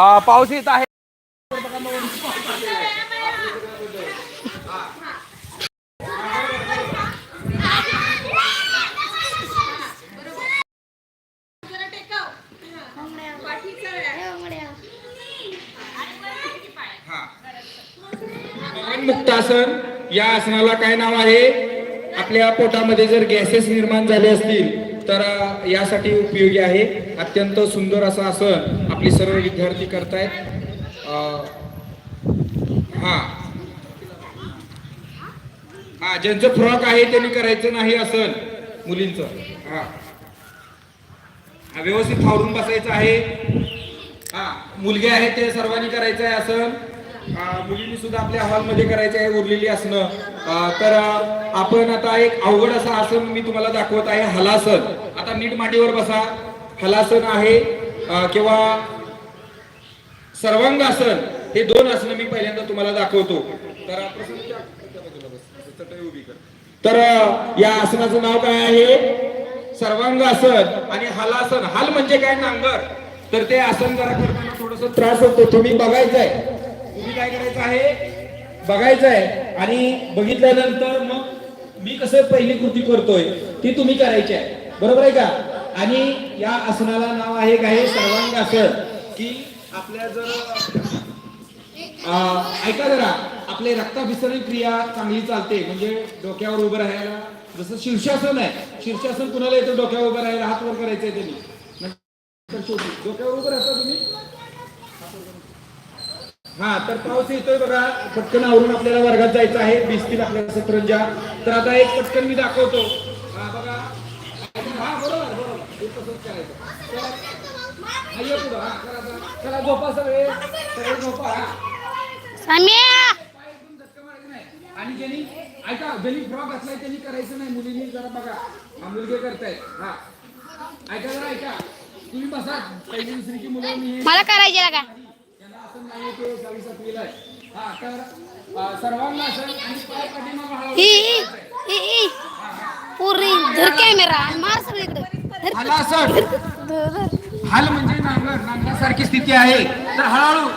पाऊस येत आहे. मुक्तासन या आसनाला काय नाव आहे? आपल्या पोटामध्ये जर गॅसेस निर्माण झाले असतील तर यासाठी उपयोगी आहे. अत्यंत सुंदर असं आसन. आपले सर्व विद्यार्थी करतायत. अ, हा. हा ज्यांचं फ्रॉक आहे त्यांनी करायचं नाही आसन मुलींचं. हा. हा, व्यवस्थित फावरून बसायचं आहे. हा मुलगे आहेत ते सर्वांनी करायचं आहे आसन मुलींनी सुद्धा आपल्या हॉलमध्ये करायचं आहे उरलेली असणं. तर आपण आता एक अवघड असं आसन मी तुम्हाला दाखवत आहे हलासन. आता नीट मांडीवर बसा. हलासन आहे. किंवा सर्वांगासन हे दोन आसनं मी पहिल्यांदा तुम्हाला दाखवतो. तर तर या आसनाचं नाव काय आहे? सर्वांगासन आणि हलासन. हल म्हणजे काय? नांगर. तर ते आसन जरा करताना थोडस त्रास होतो. तुम्ही बघायचंय. तुम्ही काय करायचं आहे? बघायचं आहे आणि बघितल्यानंतर मग मी कसं पहिली कृती करतोय ती तुम्ही करायची आहे. बरोबर आहे का? आणि या आसनाला नाव आहे काय सर्वांगासन की आपल्या जर ऐका जरा आपले रक्ताभिसरण क्रिया चांगली चालते म्हणजे डोक्यावर उभं राहायला जसं शीर्षासन आहे शीर्षासन कुणाला येतं? डोक्यावर उभं राहायला हात वर करायचंय त्यांनी. डोक्यावर उभं राहता तुम्ही? हा तर पाऊस येतोय बघा पटकन आवरून आपल्याला वर्गात जायचं आहे भिजतील आपल्याला सतरंजा. तर आता एक पटकन मी दाखवतो हा बघा हा बरोबर बरोबर हे तसंच करायचं. चला झोपा सगळे सगळे झोपा. आणि ज्यांनी ऐका ज्यांनी फ्रॉक घातलाय त्यांनी करायचं नाही. मुलींनी जरा बघा. हा मुलगे करतायत हा. ऐका जरा ऐका. तुम्ही बसा. पहिली दुसरीची मुलं मी मला करायचे का? त्यांना असं नाही ते सहावी सातवीला आहे. हा तर अं, सर्वांना असं आणि पाय पाठीमागं हळूहळू पुरी धर कॅमेरा मार सगळीकडे. धर. हाल म्हणजे नांगर नांगरासारखी स्थिती आहे. तर हळूहळू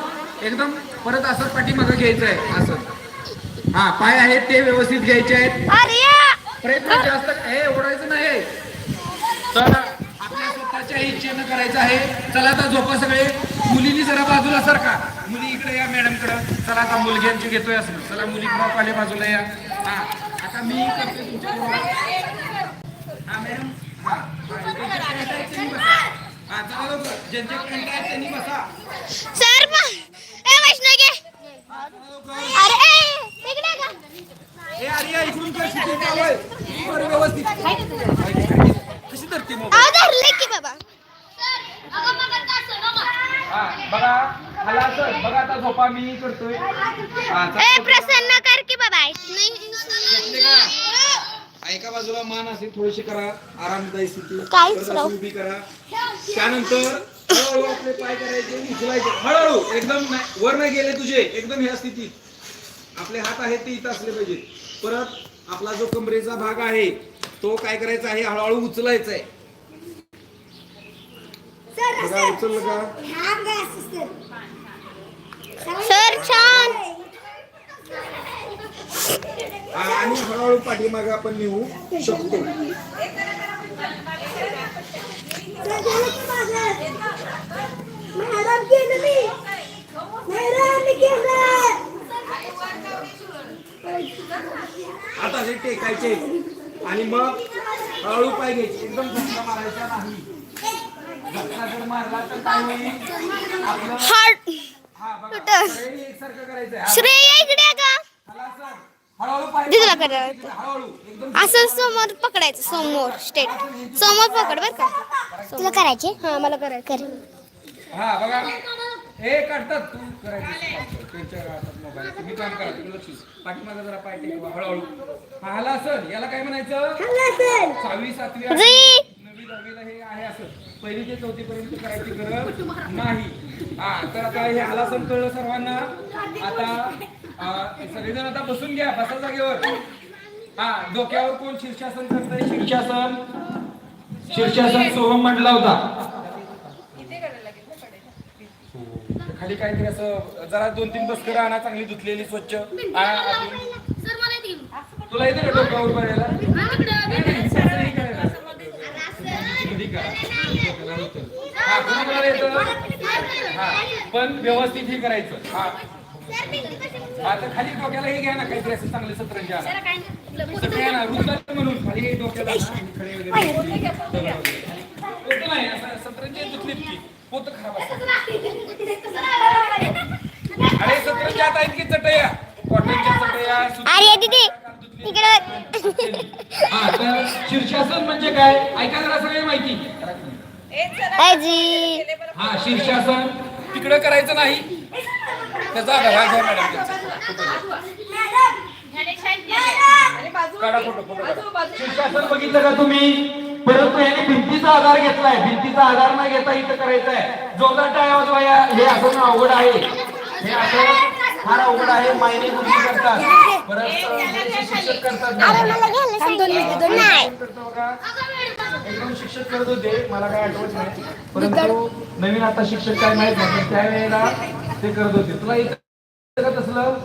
एकदम परत असं पाठीमागं घ्यायचं आहे. असं. हा पाय आहेत ते व्यवस्थित घ्यायचे आहेत. प्रयत्न जास्त हे ओढायचं नाही. तर आपल्या स्वतःच्या इच्छेनं करायचं आहे. चला आता झोपा सगळे. मुलींनी जरा बाजूला सारखा मुली इकडे या मॅडमकडे चला आता मुलग्यांची घेतोय असं. चला मुली आले बाजूला या. हा आता मी करते तुमच्या हा मॅडम. सर ए वैष्णव घे अरे ए, तिकडे का ए आर्या इकडून कर shooting चालू आहे. बरं, व्यवस्थित कशी धरते मग अहो धरले की बाबा हा बघा. मला असं बघा आता झोपा मी करतोय. ए प्रसन्न कर की बाबा झोपले का? एका मान असे थोडीशी करा आरामदायी स्थिती. काहीच राहू. उभी करा. त्यानंतर हळूहळू आपले पाय करायचे उचलायचे. हळूहळू एकदम नाही- वर नाही गेले तुझे एकदम ह्या स्थितीत. आपले हात आहेत ते इथं असले पाहिजेत. परत आपला जो कमरेचा भाग आहे तो काय करायचा आहे? हळूहळू उचलायचा आहे बघा उचललं का? सर छान. आणि हळूहळू पाठीमागे आपण नेऊ शकतो. आता हे टेकायचे आणि मग हळू पाय घ्यायचे. एकदम धक्का मारायचा नाही. धक्का जर मारला तर काय होईल? आपलं कुठं? हा, श्रेय इकडे का सर. दिदीला करायचं. असं समोर पकडायचं समोर स्टेट समोर पकड बर का तुला करायचे हा मला करायचं कर हा बघा हे काढतात तू करायचं त्यांच्या हातात मोबाईल तुम्ही काम करा तुम्ही लक्ष पाठीमागे जरा पाय टेकवा हळूहळू हा हाला असं याला काय म्हणायचं सहावी सातवी आठवी. नववी दहावीला हे आहे असं. पहिली ते चौथी पर्यंत करायची गरज नाही. हा तर आता हे आलासन कळलं सर्वांना. आता सगळेजण आता बसून घ्या बसा जागेवर. हा डोक्यावर कोण शीर्षासन करतंय? शीर्षासन. शीर्षासन सोहम म्हटला होता. खाली काहीतरी असं जरा दोन तीन बसकर आणा चांगली धुतलेली स्वच्छ. तुला येते का डोक्यावर उभं राहायला? नाही, नाही, असं नाही करायला. कधी करा. पण व्यवस्थित हे करायचं. हा. आता खाली डोक्याला हे घ्या ना काहीतरी असं चांगलं सतरंजी आणा. रुंदात म्हणून. खाली हे डोक्याला नाही असं सतरंजी की पोतं खराब असतात. अरे सतरंजात आहेत की चटया कॉटनच्या चटया अरे दीदी. हा तर शीर्षासन म्हणजे काय? ऐका जरा सगळे माहिती. आजी हा शीर्षासन. तिकडे करायचं नाही. त्याचा आधार घ्या मॅडम. काढा फोटो फोटो काढा. शीर्षासन बघितलं का तुम्ही? परंतु याने भिंतीचा आधार घेतलाय. भिंतीचा आधार न घेता इथं करायचंय. जोरदार टाळ्या वाजवा या हे असं अवघड आहे. हे असं फार अवघड आहे मायने गोष्टी करतात परत शिक्षक करतात. एकदम शिक्षक करत होते मला काय आठवत नाही. परंतु नवीन आता शिक्षक काय माहीत नाही त्यावेळेला ते करत होते. तुला तसलं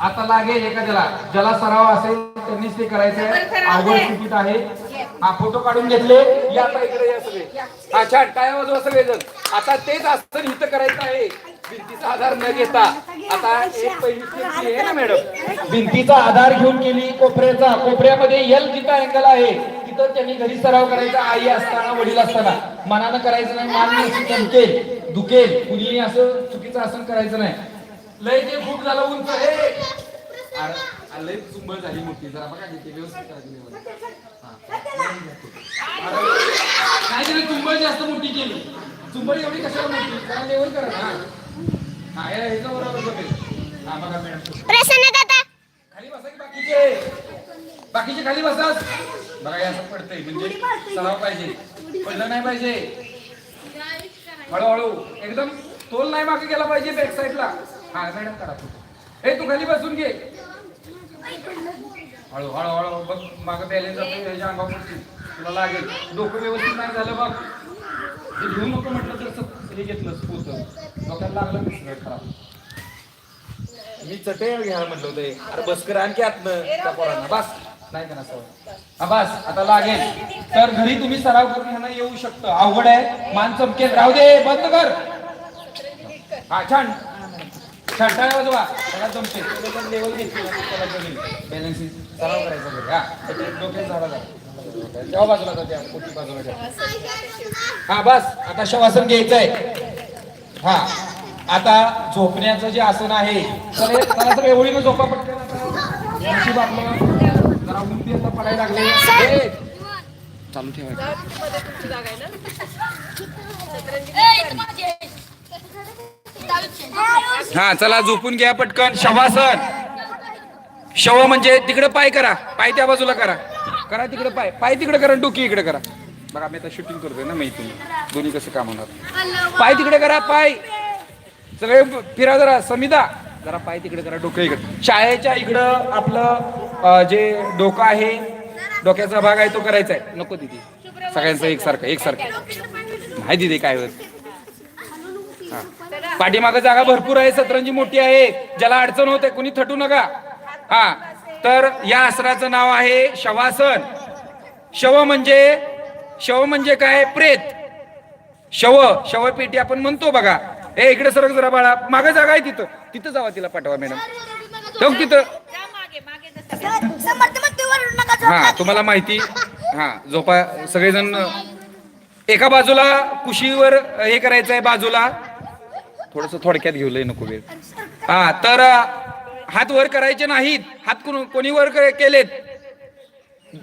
आता लागेल एखाद्याला. ज्याला सराव असेल त्यांनीच ते करायचंय. अवघड तिकीट आहे. हा फोटो काढून घेतले. या आता इकडे या सगळे. हा छान. काय वाजवा सगळे जण आता तेच असतं इथं करायचं आहे. भिंतीचा आधार न घेता. आता एक पहिली आहे ना मॅडम? भिंतीचा आधार घेऊन केली कोपऱ्याचा. कोपऱ्यामध्ये यल जिथं अँगल आहे. तिथं त्यांनी घरी सराव करायचा. आई असताना वडील असताना. मनानं करायचं नाही. मान अशी चमकेल दुखेल. कुणी असं चुकीचं आसन करायचं नाही. लय ते खूप झालं उंच हे. लय चुंबळ झाली मोठी. जरा बघा किती व्यवस्थित करा. हा. अरे, नाही तिने चुंबळ जास्त मोठी केली. चुंबळ एवढी कशाला मोठी? जरा लेवल करा ना. हा हे- ह्याचं बरोबर बघेल हा बघा मॅडम प्रसन्न दादा. खाली बसा की बाकीचे. बाकीचे खाली बसाच बघा हे असं पडतंय. म्हणजे सराव पाहिजे. पडलं नाही पाहिजे. हळूहळू. एकदम तोल नाही मागे गेला पाहिजे बॅक साईडला हा मॅडम करा हे तू खाली बसून घे. हळू हळू हळू बघ मागं बॅलेन्स जातो पडतील. तुला लागेल. डोकं व्यवस्थित नाही झालं बघ. हे घेऊ नको म्हटलं तर हे घेतलं पोत डोक्याला लागलं खराब. मी चटई घ्यायला म्हटलं होतं. अरे बस कर आणखी आतनं. त्या पोरांना. बस. नाही का ना सवय. हा बस. आता लागेल. तर घरी तुम्ही सराव करून ह्यांना येऊ शकतं. अवघड आहे. मान चमकेल. राहू दे. बंद कर. हा छान. वाजवा. त्याला लेवल त्याला सराव करायचा घरी हा. डोक्यात झाडा तेव्हा बाजूला पोटी बाजूला. हा बस. आता शवासन घ्यायचंय. हा. आता झोपण्याचं जे आसन आहे तर सगळं एवढीनं झोपा जरा उंची आता पडायला लागले. चालू ठेवायचं हा चला झोपून घ्या पटकन. शवासन शव म्हणजे तिकडे पाय करा. पाय त्या बाजूला करा. करा तिकडे पाय. पाय तिकडे करा डोकी इकडे करा. बघा मी आता शूटिंग करतोय ना माहिती दोन्ही कसं काम होणार? पाय तिकडे करा पाय. सगळे फिरा जरा. समिता जरा पाय तिकडे करा डोकं इकडे. शाळेच्या इकडं आपलं जे डोकं आहे डोक्याचा भाग आहे तो करायचा आहे. नको दिदी. सगळ्यांचं एकसारखं एकसारखं. नाही दिदी काय होत? पाठीमागं जागा भरपूर आहे सतरंजी मोठी आहे. ज्याला अडचण होते कुणी थटू नका. हा तर या आसनाचं नाव आहे शवासन. शव म्हणजे शव म्हणजे काय? प्रेत. शव शवपेटी आपण म्हणतो बघा. ए इकडे सरक जरा बाळा. मागे जागा आहे तिथं. तिथं जावा तिला पाठवा मॅडम. ठेव तिथं? हा तुम्हाला माहिती. हा झोपा सगळेजण एका बाजूला कुशीवर हे करायचं आहे बाजूला. थोडस थोडक्यात घेऊ लय नको वेळ. हा तर हात वर करायचे नाहीत. हात कोणी वर केलेत?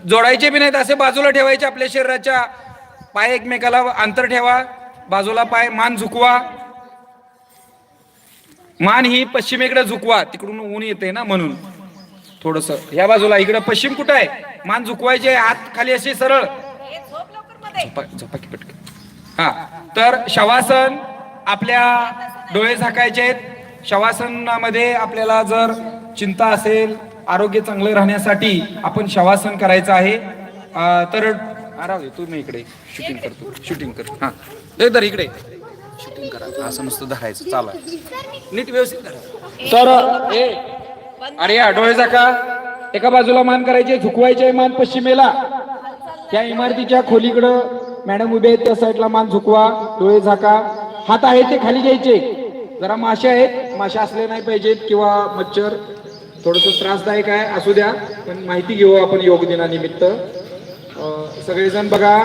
जोडायचे बी नाहीत असे बाजूला ठेवायचे आपल्या शरीराच्या. पाय एकमेकाला अंतर ठेवा बाजूला पाय मान झुकवा. मान ही पश्चिमेकडे झुकवा तिकडून ऊन येते ना म्हणून. थोडस या बाजूला इकडे पश्चिम कुठं आहे? मान झुकवायचे हात खाली असे सरळ. झोपा झोपा की पटकन. हा तर शवासन आपल्या डोळे झाकायचे आहेत. शवासनामध्ये आपल्याला जर चिंता असेल आरोग्य चांगलं राहण्यासाठी आपण शवासन करायचं आहे. तर आ, राहू दे तू मी इकडे शूटिंग करतो शूटिंग कर हा. तर इकडे. शूटिंग करा. असं नुसतं धरायचं. चाला. नीट व्यवस्थित धरा. तर ए अरे या डोळे झाका. एका बाजूला मान करायचे झुकवायचे मान पश्चिमेला. त्या इमारतीच्या खोलीकडं मॅडम उभे आहेत त्या साईडला मान झुकवा डोळे झाका. हात आहेत ते खाली घ्यायचे. जरा मासे आहेत. मासे असले नाही पाहिजेत किंवा मच्छर. थोडस त्रासदायक आहे. असू द्या. पण माहिती घेऊ आपण योग दिनानिमित्त. सगळेजण बघा.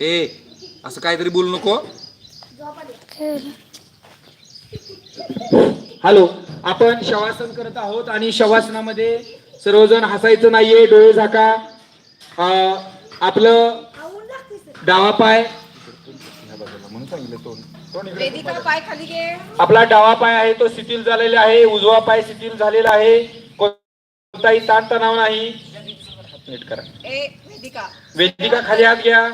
ए असं काहीतरी बोलू नको. हॅलो. आपण शवासन करत आहोत आणि शवासनामध्ये सर्वजण हसायचं नाहीये. डोळे झाका. आपलं डावा पाय. वेदिका पाय खाली घे. आपला डावा पाय आहे तो शिथिल झालेला आहे उजवा पाय शिथिल झालेला आहे. कोणताही ताणतणाव नाही. नीट करा. ए वेदिका. वेदिका खाली हात घ्या.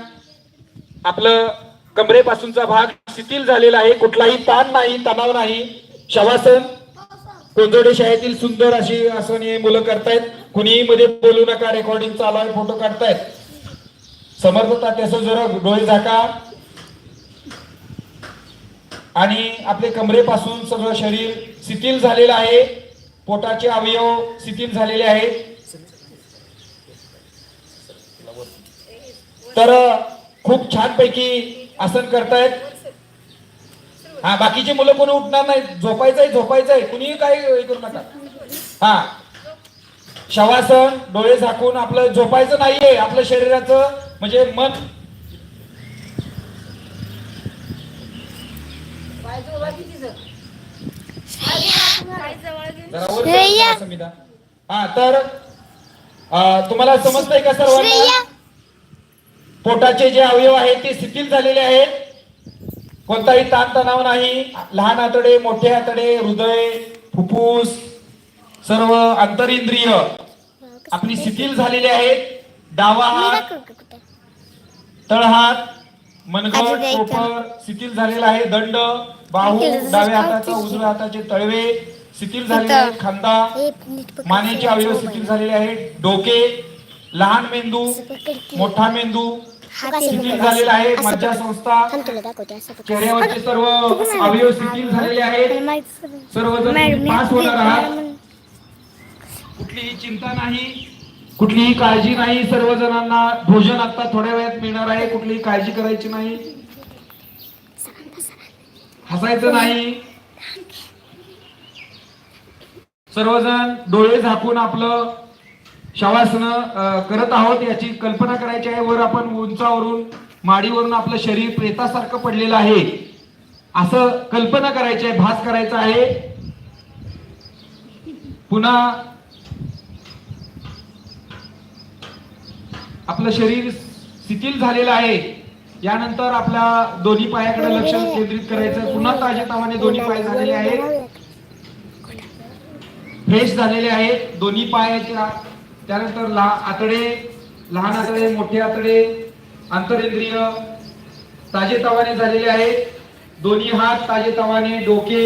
आपलं कमरेपासूनचा भाग शिथिल झालेला आहे. कुठलाही ताण नाही तणाव नाही. शवासन. कोंजोडे शाळेतील सुंदर अशी आसन हे मुलं करतायत. कुणीही मध्ये बोलू नका. रेकॉर्डिंग चालू आहे फोटो काढतायत. समर्थता त्याचं जरा डोळे झाका. आणि आपले कमरेपासून सगळं शरीर शिथिल झालेलं आहे. पोटाचे अवयव शिथिल झालेले आहेत. तर खूप छान पैकी आसन करतायत. हा बाकीची मुलं कोणी उठणार नाही झोपायचंय झोपायचंय. कुणीही काही हे करू नका. हा. शवासन डोळे झाकून आपलं झोपायचं नाहीये. आपलं शरीराचं म्हणजे मन. हा तर तुम्हाला समजतंय का सर्वांना? पोटाचे जे अवयव आहेत ते शिथिल झालेले आहेत. कोणताही ताणतणाव नाही. लहान आतडे मोठे आतडे हृदय फुफ्फुस सर्व अंतरिंद्रिय आपली शिथिल झालेली आहेत. डावा हात तळहात मनगट. कोपर शिथिल झालेला आहे दंड बाहू डाव्या हाताचा उजव्या हाताचे तळवे शिथिल झालेले आहेत खांदा मानेचे अवयव शिथिल झालेले आहेत डोके लहान मेंदू मोठा मेंदू शिथिल झालेला आहे मज्जासंस्था चेहऱ्यावरचे सर्व अवयव शिथिल झालेले आहेत. सर्वजण पास होणार आहात. कुठलीही चिंता नाही. कुठलीही काळजी नाही सर्वजणांना भोजन आता थोड्या वेळात मिळणार आहे कुठलीही काळजी करायची नाही. हसायचं नाही. सर्वजण डोळे झाकून आपलं शवासन करत आहोत याची कल्पना करायची आहे. वर आपण उंचावरून माडीवरून आपलं शरीर प्रेतासारखं पडलेलं आहे. असं कल्पना करायची आहे भास करायचा आहे. पुन्हा आपलं शरीर शिथिल झालेलं आहे. यानंतर आपल्या दोन्ही पायाकडे लक्ष केंद्रित करायचं. पुन्हा ताजेतवाने दोन्ही पाय झालेले आहेत. फ्रेश झालेले आहेत. दोन्ही पायाच्या त्यानंतर लहा आतडे लहान आतडे मोठे आतडे आंतरेंद्रिय ताजेतवाने झालेले आहेत. दोन्ही हात ताजेतवाने डोके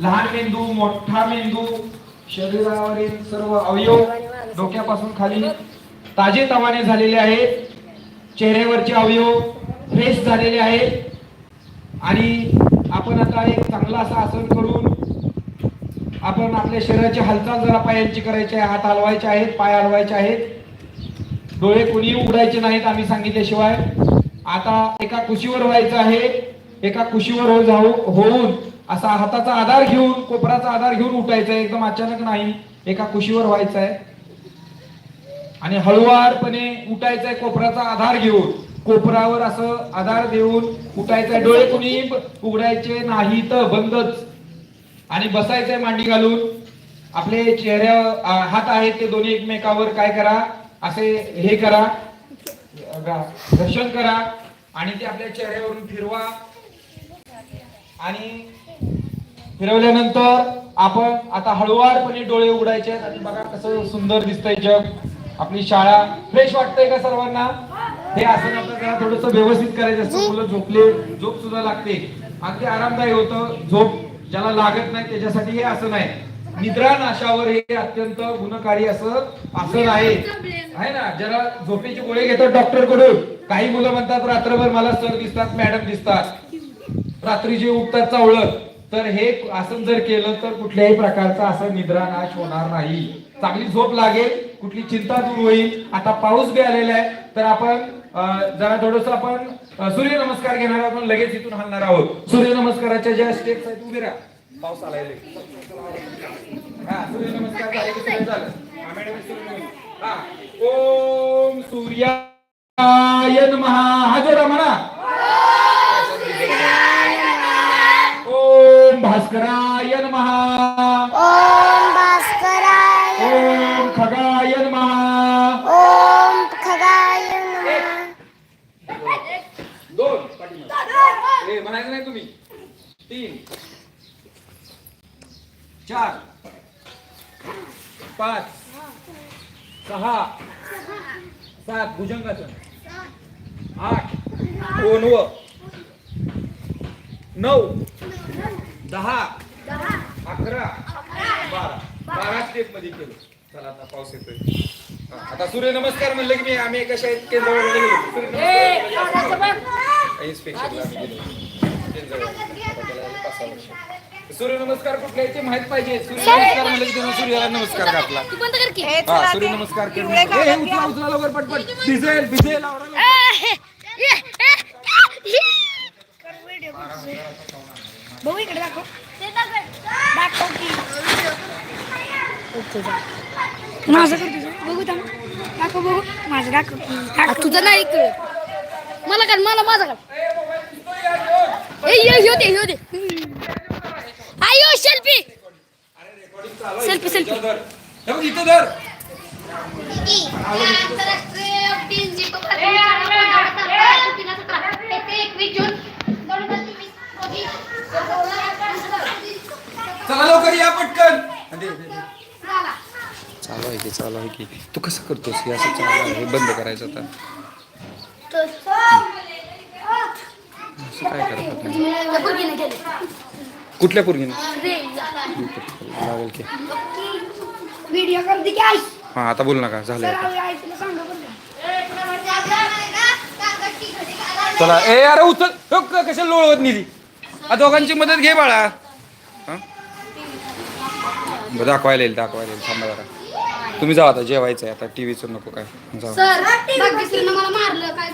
लहान मेंदू मोठा मेंदू शरीरावरील सर्व अवयव डोक्यापासून खाली ताजे तवाने झालेले आहेत चेहऱ्यावरचे अवयव फ्रेश झालेले आहेत आणि आपण आता एक चांगला असा आसन करून आपण आपल्या शरीराची हालचाल जरा पायांची करायची आहे. हात हलवायचे आहेत पाय हलवायचे आहेत. डोळे कोणी उघडायचे नाहीत आम्ही सांगितल्याशिवाय. आता एका कुशीवर व्हायचं आहे. एका कुशीवर हो जाऊ होऊन असा हाताचा आधार घेऊन कोपराचा आधार घेऊन उठायचा आहे. एकदम अचानक नाही एका कुशीवर व्हायचं आहे. आणि हळुवारपणे उठायचंय कोपराचा आधार घेऊन. कोपरावर असं आधार देऊन उठायचंय. डोळे कुणी उघडायचे नाही तर बंदच. आणि बसायचंय मांडी घालून. आपले चेहऱ्या हात आहेत ते दोन्ही एकमेकावर काय करा? असे हे करा. दर्शन घर्षण करा. आणि ते आपल्या चेहऱ्यावरून फिरवा. आणि फिरवल्यानंतर आपण आता हळुवारपणे डोळे उघडायचे आणि बघा कसं सुंदर दिसतंय जग. आपली शाळा फ्रेश वाटतंय का सर्वांना? हे आसन आता जरा थोडस व्यवस्थित करायचं असतं. मुलं झोपले झोप सुद्धा लागते. अगदी आरामदायी होतं झोप ज्याला लागत नाही त्याच्यासाठी हे आसन आहे निद्रा नाशावर हे अत्यंत गुणकारी असं आसन आहे आहे ना? जरा झोपेचे गोळे घेतात डॉक्टरकडून काही मुलं म्हणतात रात्रभर मला सर दिसतात मॅडम दिसतात. रात्रीचे उठतात चावळत तर हे आसन जर केलं तर कुठल्याही प्रकारचा असं निद्रा नाश होणार नाही. चांगली झोप लागेल कुठली चिंता दूर होईल आता पाऊस बी आलेला आहे तर आपण जरा थोडस आपण सूर्यनमस्कार घेणार आहोत आपण लगेच इथून हलणार आहोत. सूर्यनमस्काराच्या ज्या स्टेप्स आहेत उभे राहा. पाऊस आलाय हा सूर्यनमस्कार झाले की सगळं झालं. हा, ओम सूर्याय नमः. हा जोडा म्हणा. ओम भास्कराय नमः ओम भास्कराय ओम खगाय नमः ओम खगाय नमः दोन पाठीमागे. हे म्हणायचं नाही तुम्ही तीन चार पाच सहा सात भुजंगासन. आठ दोनव नऊ दहा अकरा बारा. बारा स्टेपमध्ये केलं. चला आता पाऊस येतोय. आता सूर्यनमस्कार म्हणलं की मी आम्ही एका शाळेत केंद्रावर गेलो सूर्यनमस्कार इन्स्पेक्शनला आम्ही गेलो केंद्रावर. पाच सहा वर्ष. सूर्यनमस्कार कुठल्या याचे माहीत पाहिजे. सूर्यनमस्कार म्हणलं की त्यांना सूर्याला नमस्कार घातला तू बंद कर की. हे चला ते सूर्यनमस्कार हे, उचला. उचला लवकर पटपट भिजेल भिजेल आवरा लवकर. बघू. इकडे दाखव. दाखव. की. माझं कर तुझं बघू थांब दाखव बघू. माझं दाखव. दाखव. तुझं नाही इकडे. मला काढ मला माझं काढ ए यो यो दे यो दे. आयो सेल्फी सेल्फी सेल्फी इथं धर. आंतरराष्ट्रीय दोन चला लवकर या पटकन. दे, दे, दे. चालू आहे की चालू आहे की. तू कसं करतोस हे असं चालू आहे? बंद करायचं आता. असं काय करत? कुठल्या पोरगीने? लागेल की. व्हिडिओ करते की आई. हा आता बोल नका झालं आता. चला ए अरे उचल. हो, क- कशाला लोळवत निधी आ दोघांची मदत घे बाळा. हा? बरं, दाखवायला येईल दाखवायला येईल. थांबा जरा. तुम्ही जा आता जेवायचं आहे आता टीव्हीचं नको काय. जा सर बाकी मला मारलं. काय